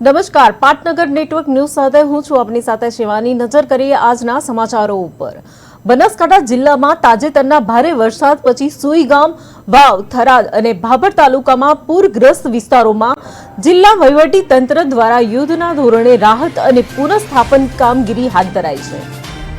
નમસ્કાર. પાટનગર network news સાથે હું છું આપની સાથે શિવાની. નજર કરીએ આજના સમાચારો ઉપર. બનાસકાંઠા જિલ્લામાં તાજેતરના ભારે વરસાદ પછી સુઈગામ વાવ, થરાદ અને ભાભર તાલુકામાં પૂરગ્રસ્ત વિસ્તારોમાં જિલ્લા વહીવટી તંત્ર દ્વારા યુદ્ધના ધોરણે રાહત અને પુનઃસ્થાપન કામગીરી હાથ ધરાઈ છે.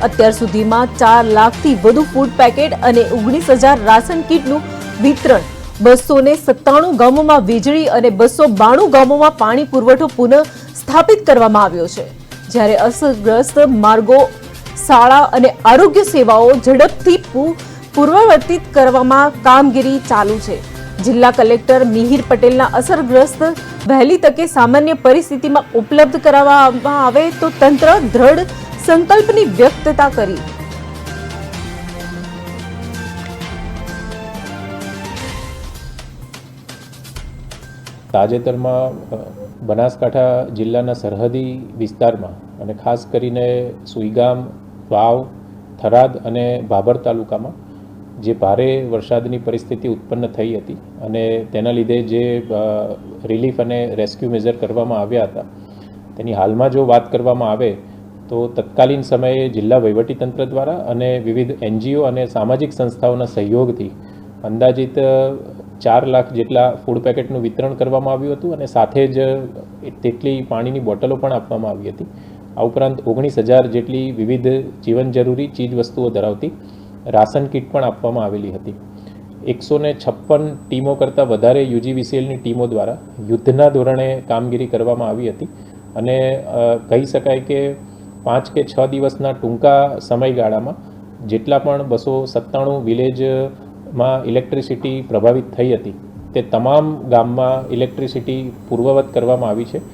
અત્યાર સુધીમાં ચાર લાખથી વધુ ફૂડ પેકેટ અને ઓગણીસ હજાર રાશન કીટનું વિતરણ બસો ને સત્તાણું ગામોમાં વીજળી અને બસો બાણું ગામોમાં પાણી પુરવઠો પુનઃ સ્થાપિત કરવામાં આવ્યો છે. જ્યારે અસરગ્રસ્ત માર્ગો, શાળા અને આરોગ્ય સેવાઓ ઝડપથી પૂર્વવર્તિત કરવામાં કામગીરી ચાલુ છે. જિલ્લા કલેક્ટર મિહિર પટેલના અસરગ્રસ્ત વહેલી તકે સામાન્ય પરિસ્થિતિમાં ઉપલબ્ધ કરાવવામાં આવે તો તંત્ર દ્રઢ સંકલ્પની વ્યક્તતા કરી તાજેતરમાં બનાસકાંઠા જિલ્લાના સરહદી વિસ્તારમાં અને ખાસ કરીને સુઈગામ, વાવ, થરાદ અને ભાભર તાલુકામાં જે ભારે વરસાદની પરિસ્થિતિ ઉત્પન્ન થઈ હતી અને તેના લીધે જે રિલીફ અને રેસ્ક્યુ મેઝર કરવામાં આવ્યા હતા, તેની હાલમાં જો વાત કરવામાં આવે, તો તત્કાલીન સમયે જિલ્લા વહીવટીતંત્ર દ્વારા અને વિવિધ એનજીઓ અને સામાજિક સંસ્થાઓના સહયોગથી અંદાજિત ચાર લાખ જેટલા ફૂડ પેકેટનું વિતરણ કરવામાં આવ્યું હતું અને સાથે જ તેટલી પાણીની બોટલો પણ આપવામાં આવી હતી. આ ઉપરાંત ઓગણીસ હજાર જેટલી વિવિધ જીવન જરૂરી ચીજ વસ્તુઓ ધરાવતી રાશન કીટ પણ આપવામાં આવેલી હતી. એકસો ને છપ્પન ટીમો કરતાં વધારે યુજીવીસીએલની ટીમો દ્વારા યુદ્ધના ધોરણે કામગીરી કરવામાં આવી હતી અને કહી શકાય કે પાંચ કે છ દિવસના ટૂંકા સમયગાળામાં જેટલા પણ બસો સત્તાણું વિલેજમાં ઇલેક્ટ્રિસિટી પ્રભાવિત થઈ હતી તે તમામ ગામમાં ઇલેક્ટ્રિસિટી પૂર્વવત કરવામાં આવી છે.